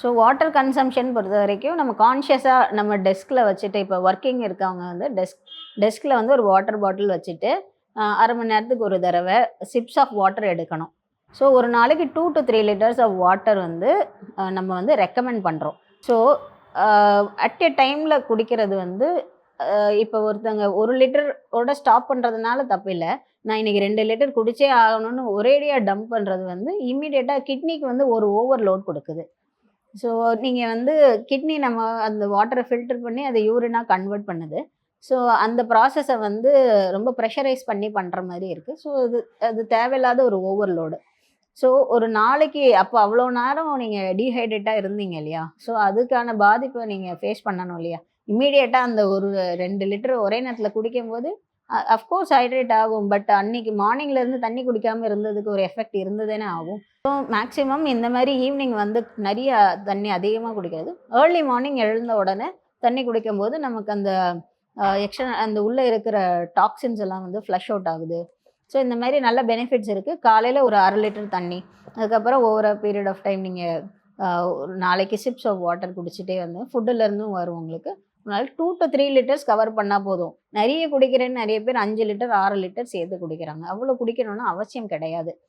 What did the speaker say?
So water consumption பொறுத்த வரைக்கும் நம்ம கான்ஷியஸாக நம்ம டெஸ்கில் வச்சுட்டு இப்போ ஒர்க்கிங் இருக்கவங்க வந்து டெஸ்க் டெஸ்கில் வந்து ஒரு வாட்டர் பாட்டில் வச்சுட்டு அரை மணி நேரத்துக்கு ஒரு தடவை சிப்ஸ் ஆஃப் வாட்டர் எடுக்கணும். ஸோ ஒரு நாளைக்கு two to three litres of water வந்து நம்ம வந்து ரெக்கமெண்ட் பண்ணுறோம் ஸோ அட் எ டைமில் குடிக்கிறது வந்து இப்போ ஒருத்தங்க ஒரு லிட்டரோட ஸ்டாப் பண்ணுறதுனால தப்பு இல்லை. நான் இன்னைக்கு ரெண்டு லிட்டர் குடிச்சே ஆகணும்னு ஒரேடியாக டம்ப் பண்ணுறது வந்து இம்மிடியேட்டாக கிட்னிக்கு வந்து ஒரு ஓவர்லோட் கொடுக்குது. ஸோ நீங்கள் வந்து கிட்னி நம்ம அந்த வாட்டரை ஃபில்டர் பண்ணி அதை யூரினாக கன்வெர்ட் பண்ணுது. ஸோ அந்த ப்ராசஸை வந்து ரொம்ப ப்ரெஷரைஸ் பண்ணி பண்ணுற மாதிரி இருக்குது ஸோ அது அது தேவையில்லாத ஒரு ஓவர்லோடு ஸோ ஒரு நாளைக்கு அப்போ அவ்வளோ நேரம் நீங்கள் டீஹைட்ரேட்டாக இருந்தீங்க இல்லையா? ஸோ அதுக்கான பாதிப்பை நீங்கள் ஃபேஸ் பண்ணணும் இல்லையா? இம்மீடியட்டாக அந்த ஒரு ரெண்டு லிட்டர் ஒரே நேரத்தில் குடிக்கும்போது அஃப்கோர்ஸ் ஹைட்ரேட் ஆகும். பட் அன்னைக்கு மார்னிங்லேருந்து தண்ணி குடிக்காமல் இருந்ததுக்கு ஒரு எஃபெக்ட் இருந்ததுன்னு ஆகும். ஸோ மேக்ஸிமம் இந்த மாதிரி ஈவினிங் வந்து நிறைய தண்ணி அதிகமாக குடிக்கிறது. ஏர்லி மார்னிங் எழுந்த உடனே தண்ணி குடிக்கும்போது நமக்கு அந்த எக்ஸ்ட்ரா அந்த உள்ளே இருக்கிற டாக்ஸின்ஸ் எல்லாம் வந்து ஃப்ளஷ் அவுட் ஆகுது. ஸோ இந்த மாதிரி நல்ல பெனிஃபிட்ஸ் இருக்குது காலையில் ஒரு அரை லிட்டர் தண்ணி. அதுக்கப்புறம் ஓவர பீரியட் ஆஃப் டைம் நீங்கள் ஒரு நாளைக்கு சிப்ஸ் ஆஃப் வாட்டர் குடிச்சிட்டே வந்து ஃபுட்டுலேருந்தும் வரும் உங்களுக்கு. அதனால two to three litres cover பண்ணால் போதும். நிறைய குடிக்கிறேன்னு நிறைய பேர் அஞ்சு லிட்டர் ஆறு லிட்டர் சேர்த்து குடிக்கிறாங்க. அவ்வளோ குடிக்கணும்னு அவசியம் கிடையாது.